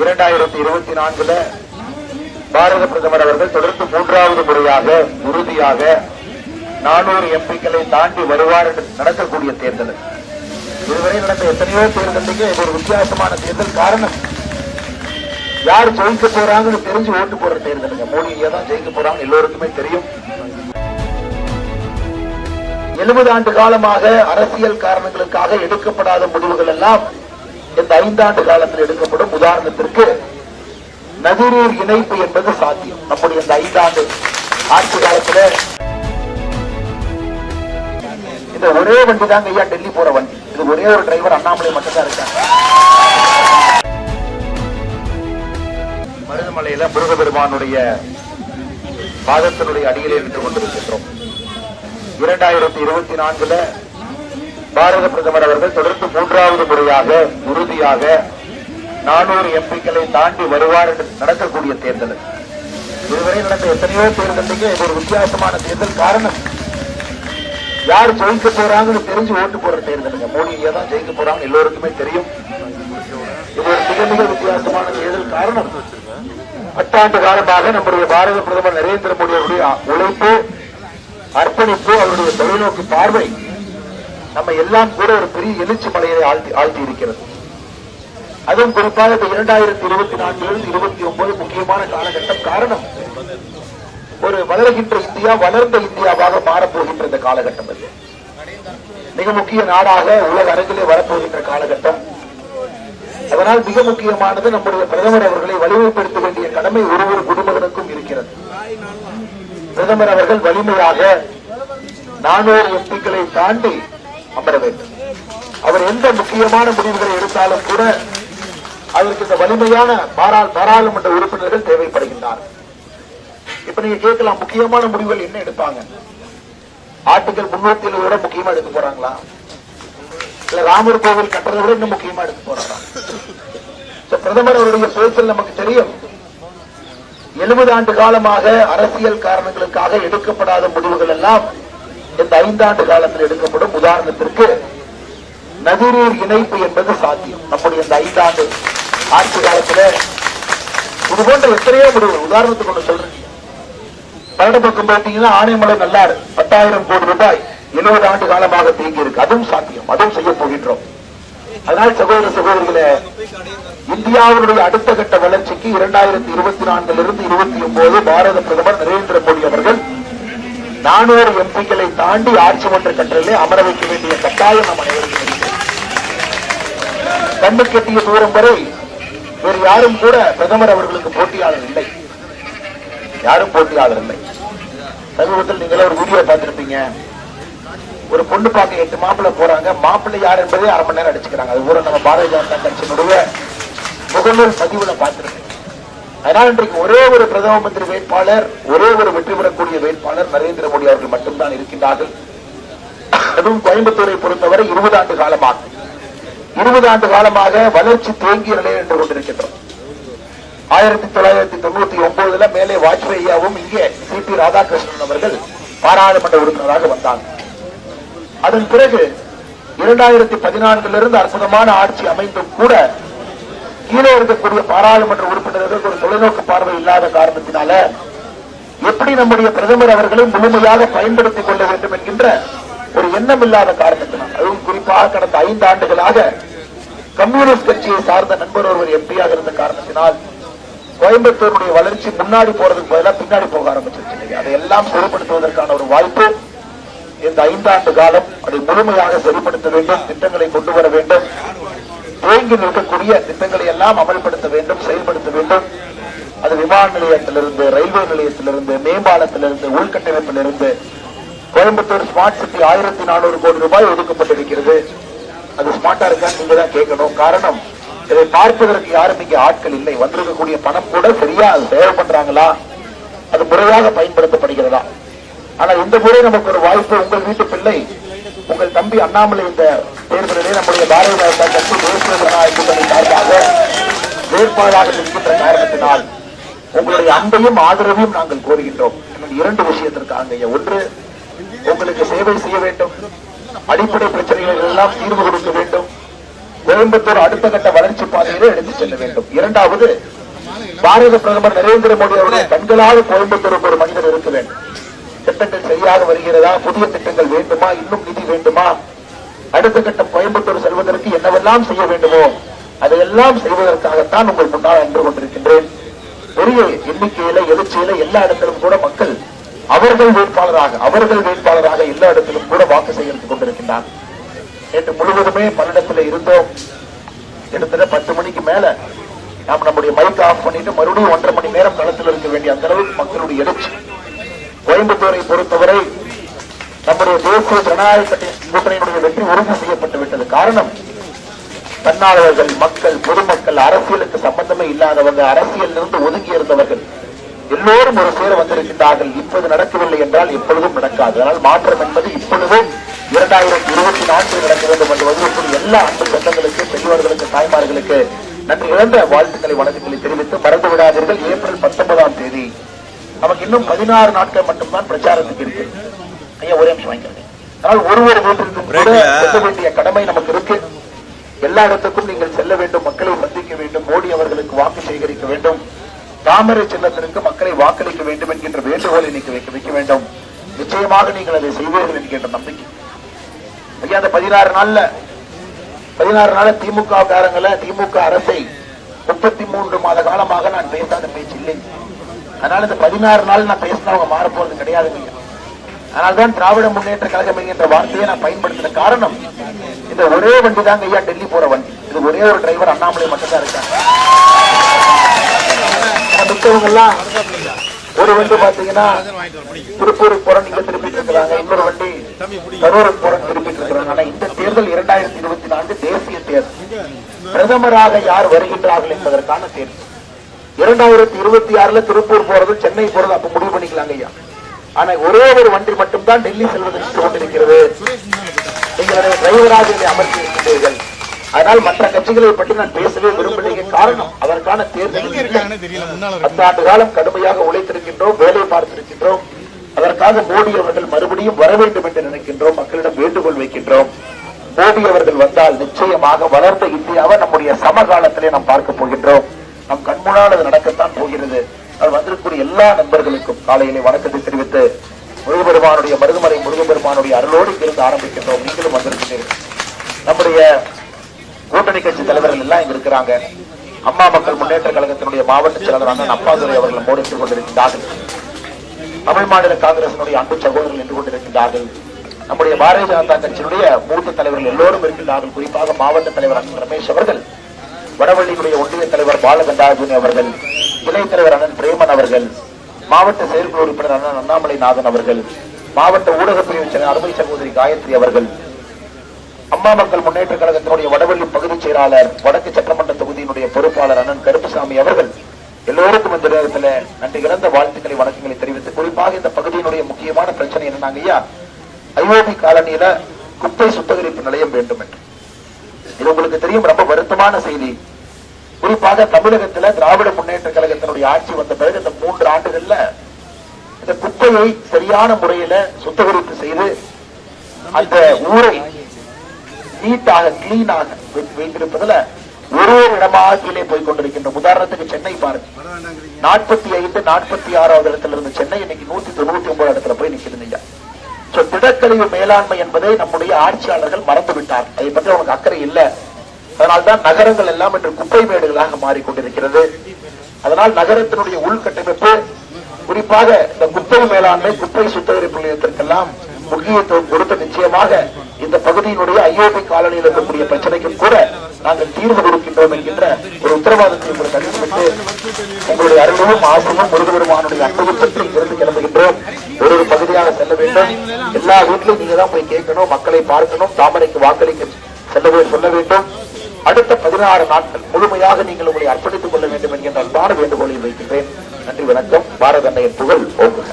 இரண்டாயிரத்தி இருபத்தி நான்குல பாரத பிரதமர் அவர்கள் தொடர்ந்து மூன்றாவது முறையாக உறுதியாக நானூறு எம்பிக்களை தாண்டி வருவார் என்று நடக்கக்கூடிய தேர்தல். இதுவரை நடந்த எத்தனையோ தேர்தலுக்கு இது ஒரு வித்தியாசமான தேர்தல் காரணம். யார் ஜெயிக்க போறாங்கன்னு தெரிஞ்சு ஓட்டு போற தேர்தலுங்க மோடியே தான் ஜெயிக்க போறாங்க எல்லோருக்குமே தெரியும். எழுபது ஆண்டு காலமாக அரசியல் காரணங்களுக்காக எடுக்கப்படாத முடிவுகள் எல்லாம் இந்த ஐந்தாண்டு காலத்தில் எடுக்கப்படும் உதாரணத்திற்கு நதிநீர் இணைப்பு என்பது சாத்தியம். நம்முடைய இந்த ஐந்தாண்டு ஆட்சி காலத்துல இந்த ஒரே வண்டி தாங்க ஐயா டெல்லி போற வண்டி. இது ஒரே ஒரு டிரைவர் அண்ணாமலை மட்டும்தான் இருக்காங்க மருதமலையில முருகபெருமானுடைய பாதத்தினுடைய அடியிலே நின்று கொண்டிருக்கின்றோம். இரண்டாயிரத்தி இருபத்தி நான்குல பாரத பிரதமர் அவர்கள் தொடர்ந்து மூன்றாவது முறையாக உறுதியாக நானூறு எம்பிக்களை தாண்டி வருவார் என்று நடக்கக்கூடிய தேர்தல். இதுவரை நடந்த எத்தனையோ தேர்தலுக்கு இது ஒரு வித்தியாசமான தேர்தல் காரணம். யார் ஜெயிக்க போறாங்கன்னு தெரிஞ்சு ஓட்டு போற தேர்தலுங்க. மோடியே தான் ஜெயிக்க போறாங்க எல்லோருக்குமே தெரியும். இது ஒரு மிக மிக வித்தியாசமான தேர்தல் காரணம். பத்தாண்டு காலமாக நம்முடைய பாரத பிரதமர் நரேந்திர மோடி அவருடைய உழைப்பு அர்ப்பணிப்பு அவருடைய தொலைநோக்கு பார்வை நம்ம எல்லாம் கூட ஒரு பெரிய எழுச்சி மலையை ஆழ்த்தி ஆழ்த்தி இருக்கிறது அதுவும் குறிப்பாக இந்த இரண்டாயிரத்தி இருபத்தி நான்கிலிருந்து இருபத்தி ஒன்பது முக்கியமான காலகட்டம் காரணம் ஒரு வளர்கின்ற இந்தியா வளர்ந்த இந்தியாவாக மாறப்போகின்ற இந்த காலகட்டம் அது. மிக முக்கிய நாடாக உலக அரங்கிலே வரப்போகின்ற காலகட்டம். அதனால் மிக முக்கியமானது நம்முடைய பிரதமர் அவர்களை வலிமைப்படுத்த வேண்டிய கடமை ஒரு ஒரு குடும்பத்தினருக்கும் இருக்கிறது. பிரதமர் அவர்கள் வலிமையாக நானூறு எம்பிக்களை தாண்டி அமர வேண்டும். அவர் எந்த முக்கியமான முடிவுகளை எடுத்தாலும் கூட அதற்கு இந்த வலிமையான பாரா- பாராளுமன்ற உறுப்பினர்கள் தேவைப்படுகின்றார். இப்ப நீங்க கேட்கலாம் முக்கியமான முடிவுகள் என்ன எடுப்பாங்க? ஆட்டுக்கள் முன்னூத்தி எழுபது விட முக்கியமா எடுக்க போறாங்களா? இல்ல ராமர் கோவில் கட்டுறதை விட இன்னும் முக்கியமா எடுக்க போறாங்களா? பிரதமர் அவருடைய பேச்சில் நமக்கு தெரியும் எழுபது ஆண்டு காலமாக அரசியல் காரணங்களுக்காக எடுக்கப்படாத முடிவுகள் எல்லாம் இந்த ஐந்தாண்டு காலத்தில் எடுக்கப்படும் உதாரணத்திற்கு நதிநீர் இணைப்பு என்பது சாத்தியம். நம்முடைய இந்த ஐந்தாண்டு ஆட்சி காலத்துல இது போன்ற எத்தனையோ முடிவு உதாரணத்துக்கு ஒன்று சொல்றேன். பன்னெண்டு பக்கம் பார்த்தீங்கன்னா ஆனைமலை நல்லாறு பத்தாயிரம் கோடி ரூபாய் இருபது ஆண்டு காலமாக தேங்கி இருக்கு அதுவும் சாத்தியம். அதுவும் செய்ய போகின்றோம். அதனால் சகோதர சகோதரிகளே இந்தியாவினுடைய அடுத்த கட்ட வளர்ச்சிக்கு இரண்டாயிரத்தி இருபத்தி நான்கிலிருந்து இருபத்தி ஒன்பது பாரத பிரதமர் நரேந்திர மோடி அவர்கள் நானூறு எம்பிக்களை தாண்டி ஆட்சி மன்ற கட்டளை அமர வைக்க வேண்டிய கட்டாயம் நம் அனைவருக்கும் கண்டு கண்ணு கெட்டிய தூரம் வரை வேறு யாரும் கூட பிரதமர் அவர்களுக்கு போட்டியாளர் இல்லை. யாரும் போட்டியாளர் இல்லை. சமீபத்தில் நீங்களே ஒரு வீடியோ பார்த்திருப்பீங்க. ஒரு பொண்ணு பார்க்க எட்டு மாப்பிள்ளை போறாங்க. மாப்பிள்ளை யார் என்பதே அரை மணி நேரம் அடிச்சுக்கிறாங்க. அது பூரா நம்ம பாரதிய ஜனதா கட்சியினுடைய முகநூல் பதிவுல பார்த்திருக்கேன் அதனால் இன்றைக்கு ஒரே ஒரு பிரதம மந்திரி வேட்பாளர் ஒரே ஒரு வெற்றி பெறக்கூடிய வேட்பாளர் நரேந்திர மோடி அவர்கள் மட்டும்தான் இருக்கின்றார்கள். அதுவும் கோயம்புத்தூரை பொறுத்தவரை இருபது ஆண்டு காலமாக. இருபது ஆண்டு காலமாக வளர்ச்சி தேங்கிய நிலையில் நின்று கொண்டிருக்கின்றோம். ஆயிரத்தி தொள்ளாயிரத்தி தொண்ணூத்தி ஒன்பதுல மேலே வாஜ்பேயியாவும் இங்கே சி பி ராதாகிருஷ்ணன் அவர்கள் பாராளுமன்ற உறுப்பினராக வந்தாங்க. அதன் பிறகு இரண்டாயிரத்தி பதினான்கிலிருந்து அற்புதமான ஆட்சி அமைந்தும் கூட கீழே இருக்கக்கூடிய பாராளுமன்ற உறுப்பினர்களுக்கு ஒரு தொலைநோக்கு பார்வை இல்லாத காரணத்தினால எப்படி நம்முடைய பிரதமர் அவர்களை முழுமையாக பயன்படுத்திக் கொள்ள வேண்டும் என்கின்ற ஒரு எண்ணம் இல்லாத காரணத்தினால் அதுவும் குறிப்பாக கடந்த ஐந்து ஆண்டுகளாக கம்யூனிஸ்ட் கட்சியை சார்ந்த நண்பர் ஒருவர் எம்பியாக இருந்த காரணத்தினால் கோயம்புத்தூருடைய வளர்ச்சி முன்னாடி போறதுக்கு பதிலாக பின்னாடி போக ஆரம்பிச்சிருச்சு அதையெல்லாம் சரிப்படுத்துவதற்கான ஒரு வாய்ப்பு இந்த ஐந்தாண்டு காலம் அதை முழுமையாக சரிப்படுத்த வேண்டும் திட்டங்களை கொண்டு வர வேண்டும். தேங்கி நிற்கக்கூடிய திட்டங்களை எல்லாம் அமல்படுத்த வேண்டும் செயல்படுத்த வேண்டும். அது விமான நிலையத்திலிருந்து ரயில்வே நிலையத்திலிருந்து மேம்பாலத்திலிருந்து உள்கட்டமைப்பிலிருந்து கோயம்புத்தூர் ஸ்மார்ட் சிட்டி ஆயிரத்தி நானூறு கோடி ரூபாய் ஒதுக்கப்பட்டிருக்கிறது. அது ஸ்மார்ட்டா இருக்கான்னு நீங்க தான் கேட்கணும். காரணம் இதை பார்ப்பதற்கு யாரும் இங்கே ஆட்கள் இல்லை. வந்திருக்கக்கூடிய பணம் கூட சரியா அது சேவை பண்றாங்களா? அது முறையாக பயன்படுத்தப்படுகிறதா? ஆனா இந்த முறை நமக்கு ஒரு வாய்ப்பு உங்கள் வீட்டு பிள்ளை உங்கள் தம்பி அண்ணாமலை இந்த தேர்தலிலே நம்முடைய பாரதிய ஜனதா கட்சி தேசிய ஜனநாயக கூட்டணி சார்பாக வேட்பாளராக நிற்கின்ற காரணத்தினால் உங்களுடைய அன்பையும் ஆதரவையும் நாங்கள் கோருகின்றோம். இரண்டு விஷயத்திற்காக ஒன்று உங்களுக்கு சேவை செய்ய வேண்டும். அடிப்படை பிரச்சனைகள் எல்லாம் தீர்வு கொடுக்க வேண்டும். கோயம்புத்தூர் அடுத்த கட்ட வளர்ச்சி பாதையிலே எடுத்துச் செல்ல வேண்டும். இரண்டாவது பாரத பிரதமர் நரேந்திர மோடி அவருடைய கண்களாக கோயம்புத்தூருக்கு ஒரு மனிதர் இருக்க வேண்டும். திட்டங்கள் சரியாக வருகிறதா? புதிய திட்டங்கள் வேண்டுமா? இன்னும் நிதி வேண்டுமா? அடுத்த கட்டம் கோயம்புத்தூர் செல்வதற்கு என்னவெல்லாம் செய்ய வேண்டுமோ அதையெல்லாம் செய்வதற்காகத்தான் உங்கள் முன்னால் நின்று கொண்டிருக்கின்றேன் பெரிய எண்ணிக்கையில எழுச்சியில எல்லா இடத்திலும் கூட மக்கள் அவர்கள் வேட்பாளராக அவர்கள் வேட்பாளராக எல்லா இடத்திலும் கூட வாக்கு சேகரித்துக் கொண்டிருக்கின்றார். நேற்று முழுவதுமே பல்லடத்தில் இருந்தோம். கிட்டத்தட்ட பத்து மணிக்கு மேல நாம் நம்முடைய மைக் ஆஃப் பண்ணிட்டு மறுபடியும் ஒன்றரை மணி நேரம் களத்தில் இருக்க வேண்டிய அந்த அளவுக்கு மக்களுடைய எழுச்சி. கோயம்புத்தூரை பொறுத்தவரை நம்முடைய தேசிய ஜனநாயக கூட்டணியினுடைய வெற்றி உறுதி செய்யப்பட்டு விட்டது. காரணம் தன்னாளர்கள் மக்கள் பொதுமக்கள் அரசியலுக்கு சம்பந்தமே இல்லாதவங்க அரசியலிருந்து ஒதுங்கி இருந்தவர்கள் எல்லோரும் ஒரு சேர வந்திருக்கின்றார்கள். இப்போது நடக்கவில்லை என்றால் எப்பொழுதும் நடக்காது. அதனால் மாற்றம் என்பது இப்பொழுதும் இரண்டாயிரத்தி இருபத்தி நான்கில் நடக்க வேண்டும் என்று வந்திருக்கும் எல்லா அன்பு சொந்தங்களுக்கு பெரியவர்களுக்கு தாய்மார்களுக்கு நன்றி இழந்த வாழ்த்துக்களை வணக்கங்களை தெரிவித்து மறந்து விடாதீர்கள் ஏப்ரல் பத்தொன்பதாம் தேதி நமக்கு இன்னும் பதினாறு நாட்கள் மட்டும்தான் பிரச்சாரத்துக்கு இருக்கு. ஐயா ஒரே நிமிஷம் வாங்கிக்கிறேன் அதனால் ஒரு ஒரு வீட்டிற்கும் வேண்டிய கடமை நமக்கு இருக்கு. எல்லா இடத்துக்கும் நீங்கள் செல்ல வேண்டும் மக்களை சந்திக்க வேண்டும் மோடி அவர்களுக்கு வாக்கு சேகரிக்க வேண்டும். தாமரை சின்னத்திற்கு மக்களை வாக்களிக்க வேண்டும் என்கின்ற வேண்டுகோளை இன்னைக்கு வைக்க வைக்க வேண்டும். நிச்சயமாக நீங்கள் அதை செய்வீர்கள் என்கின்ற நம்பிக்கை. ஐயா அந்த பதினாறு நாள்ல பதினாறு நாள் திமுக காரங்கள திமுக அரசை முப்பத்தி மூன்று மாத காலமாக நான் பேசாத பேச்சு இல்லை. அதனால இந்த பதினாறு நாள் நான் பேசினா அவங்க மாற போறது கிடையாதுங்க. அதனால்தான் திராவிட முன்னேற்ற கழகம் என்கின்ற வார்த்தையை நான் பயன்படுத்தின காரணம் இந்த ஒரே வண்டி தாங்க ஐயா டெல்லி போற வண்டி. இது ஒரே ஒரு டிரைவர் அண்ணாமலை மட்டும்தான் இருக்காங்க. எல்லாம் ஒரு வண்டி பாத்தீங்கன்னா திருப்பூருக்கு போற நீங்க திருப்பிட்டு இருக்கிறாங்க இன்னொரு வண்டி கரூருக்கு போற திருப்பிட்டு இருக்கிறாங்க ஆனா இந்த தேர்தல் இரண்டாயிரத்தி இருபத்தி நான்கு தேசிய தேர்தல். பிரதமராக யார் வருகின்றார்கள் என்பதற்கான தேர்தல். இரண்டாயிரத்தி இருபத்தி ஆறுல திருப்பூர் போறது சென்னை போறது அப்ப முடிவு பண்ணிக்கலாங்க ஐயா. ஆனா ஒரே ஒரு வண்டி மட்டும்தான் டெல்லி செல்வதற்கு கொண்டிருக்கிறது நீங்கள் டிரைவராக இதை அமர்த்தி இருக்கின்றீர்கள் அதனால் மற்ற கட்சிகளை பற்றி நான் பேசவே விரும்பலைங்க காரணம் அதற்கான தேர்தல் பத்தாண்டு காலம் கடுமையாக உழைத்திருக்கின்றோம் வேலை பார்த்திருக்கின்றோம். அதற்காக மோடி அவர்கள் மறுபடியும் வர வேண்டும் என்று நினைக்கின்றோம் மக்களிடம் வேண்டுகோள் வைக்கின்றோம். மோடி அவர்கள் வந்தால் நிச்சயமாக வளர்ந்த இந்தியாவை நம்முடைய சமகாலத்திலே நாம் பார்க்க போகின்றோம். நம் கண்முன்னால் அது நடக்கத்தான் போகிறது. அது வந்திருக்கக்கூடிய எல்லா நண்பர்களுக்கும் காலையிலே வணக்கத்தை தெரிவித்து முருகபெருமானுடைய மருதுமலை முருகபெருமானுடைய அருளோடு இருந்து ஆரம்பிக்கின்றோம். நீங்களும் வந்திருக்கிறீர்கள் நம்முடைய கூட்டணி கட்சி தலைவர்கள் எல்லாம் இங்க இருக்கிறாங்க. அம்மா மக்கள் முன்னேற்ற கழகத்தினுடைய மாவட்ட செயலாளர் அண்ணன் அப்பாதுரை அவர்கள் நம்மோடு இருந்து கொண்டிருக்கிறார்கள் தமிழ் மாநில காங்கிரசினுடைய அன்பு சகோதரர்கள் நின்று கொண்டிருக்கிறார்கள் நம்முடைய பாரதிய ஜனதா கட்சியினுடைய மூத்த தலைவர்கள் எல்லோரும் இருக்கின்றார்கள். குறிப்பாக மாவட்ட தலைவர் அண்ணன் ரமேஷ் அவர்கள். வடவள்ளியுடைய ஒன்றிய தலைவர் பாலகண்டாஜன் அவர்கள் இணை தலைவர் அண்ணன் பிரேமன் அவர்கள் மாவட்ட செயற்குழு உறுப்பினர் அண்ணன் அண்ணாமலை நாதன் அவர்கள் மாவட்ட ஊடக பிரிவு அருமை சகோதரி காயத்ரி அவர்கள் அம்மா மக்கள் முன்னேற்ற கழகத்தினுடைய வடவள்ளி பகுதிச் செயலாளர் வடக்கு சட்டமன்ற தொகுதியினுடைய பொறுப்பாளர் அண்ணன் கருப்புசாமி அவர்கள் எல்லோருக்கும் இந்த நேரத்தில் நன்றி இழந்த வாழ்த்துக்களை வணக்கங்களை தெரிவித்து குறிப்பாக இந்த பகுதியினுடைய முக்கியமான பிரச்சனை என்னன்னாங்க ஐயா ஐஓபி காலனியில குப்பை சுத்திகரிப்பு நிலையம் வேண்டும் என்று. இது உங்களுக்கு தெரியும் ரொம்ப வருத்தமான செய்தி. குறிப்பாக தமிழகத்துல திராவிட முன்னேற்ற கழகத்தினுடைய ஆட்சி வந்த பிறகு இந்த மூன்று ஆண்டுகள்ல இந்த குப்பையை சரியான முறையில சுத்திகரிப்பு செய்து அந்த ஊரை நீட்டாக கிளீனாக வைத்திருப்பதுல ஒரு ஒரு இடமாக கீழே போய் கொண்டிருக்கின்ற. உதாரணத்துக்கு சென்னை பாருங்க. நாற்பத்தி ஐந்து நாற்பத்தி ஆறாவது இடத்துல இருந்து சென்னை இன்னைக்கு நூத்தி தொண்ணூத்தி ஒன்பது இடத்துல போய் நிக்கிறது ஐயா. திடக்கழிவு மேலாண்மை என்பதை நம்முடைய ஆட்சியாளர்கள் மறந்து விட்டார் அதை பற்றி அவனுக்கு அக்கறை இல்லை. அதனால்தான் நகரங்கள் எல்லாம் இன்று குப்பை மேடுகளாக மாறிக்கொண்டிருக்கிறது. அதனால் நகரத்தினுடைய உள்கட்டமைப்பு குறிப்பாக இந்த குப்பை மேலாண்மை குப்பை சுத்திகரிப்பு நிலையத்திற்கெல்லாம் முக்கியத்துவம் கொடுத்து நிச்சயமாக இந்த பகுதியினுடைய ஐஓபி காலனியில் இருக்கக்கூடிய பிரச்சனைக்கும் கூட நாங்கள் தீர்வு கொடுக்கின்றோம் என்கின்ற ஒரு உத்தரவாதத்தை உங்களுக்கு அளித்துவிட்டு உங்களுடைய அருளும் ஆசையும் முருகபெருமானுடைய அன்பும் இருந்து இங்கிருந்து கிளம்புகின்றோம் செல்ல வேண்டும். எல்லா வீட்டிலும் நீங்க தான் போய் கேட்கணும் மக்களை பார்க்கணும் தாமரைக்கு வாக்களிக்க செல்லவே சொல்ல வேண்டும். அடுத்த பதினாறு நாட்கள் முழுமையாக நீங்கள் உங்களை அர்ப்பணித்துக் கொள்ள வேண்டும் என்கின்ற அன்பான வேண்டுகோளை வைக்கின்றேன். நன்றி வணக்கம். பாரத அன்னையின் புகழ் ஓங்குக.